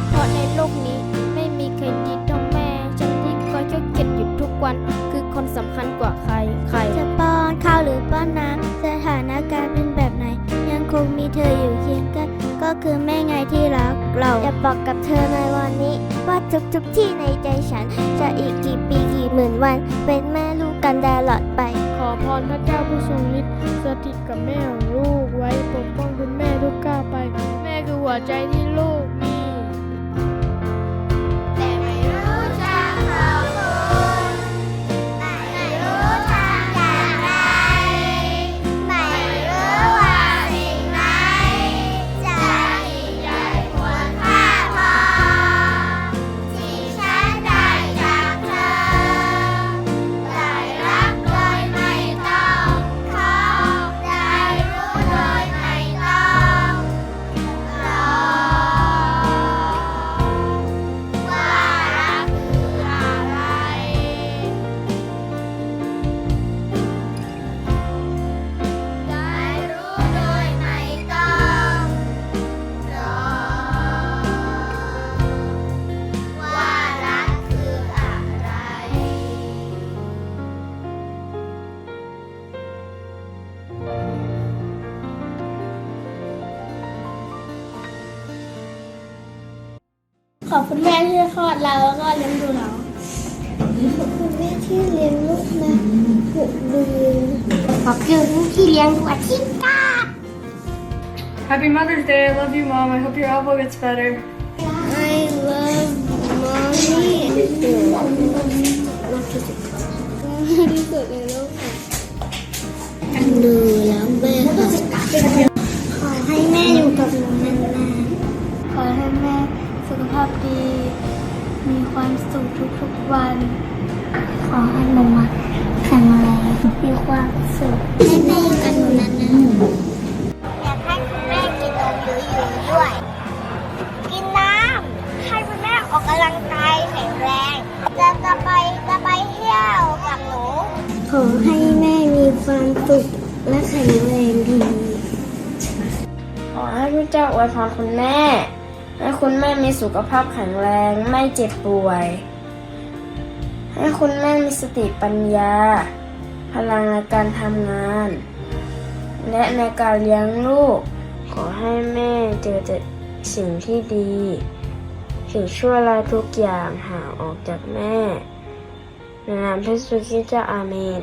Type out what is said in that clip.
ก็เพราะในโลกนี้ไม่มีใครดีเท่าแม่ ฉันที่คอยช่วยเก็บอยู่ทุกวัน คือคนสำคัญกว่าใครใคร จะป้อนข้าวหรือป้อนน้ำสถานการณ์เป็นแบบไหน ยังคงมีเธออยู่เคียงกัน ก็คือแม่ไงที่รักเราจะบอกกับเธอในวันนี้ ว่าทุกๆที่ในใจฉัน จะอีกกี่ปีกี่หมื่นวัน เป็นแม่ลูกกันตลอดไป ขอพรพระเจ้าผู้ทรงฤทธิ์สถิตกับแม่ของลูกไว้ปกป้องคุณแม่ทุกก้าวไป แม่คือหัวใจที่ ขอบคุณแม่ที่คลอดเราแล้วก็เลี้ยงดูเราขอบคุณแม่ที่เลี้ยงลูกมาหกเดือนขอบคุณที่เลี้ยงดูอาทิตย์ก้า Happy Mother's Day. I love you, Mom. I hope your elbow gets better. I love mommy ที่สุดในโลก ดี มีความสุขทุกๆวัน ขอให้มมาแข็งแรงมีความสุขให้แม่อยู่กับหนูนานๆอยากให้คุณแม่กินนมเยอะๆด้วย กินน้ำให้คุณแม่ออกกำลังกายแข็งแรงจะจะไปจะไปเที่ยวกับหนู ขอให้แม่มีความสุขและแข็งแรงดีขอให้พระเจ้าอวยพรคุณแม่ ให้คุณแม่มีสุขภาพแข็งแรงไม่เจ็บป่วย ให้คุณแม่มีสติปัญญา พลังในการทำงาน และในการเลี้ยงลูก ขอให้แม่เจอแต่สิ่งที่ดี สิ่งชั่วร้ายทุกอย่างห่างออกจากแม่ในนามพระสุคิดเจ้าอาเมน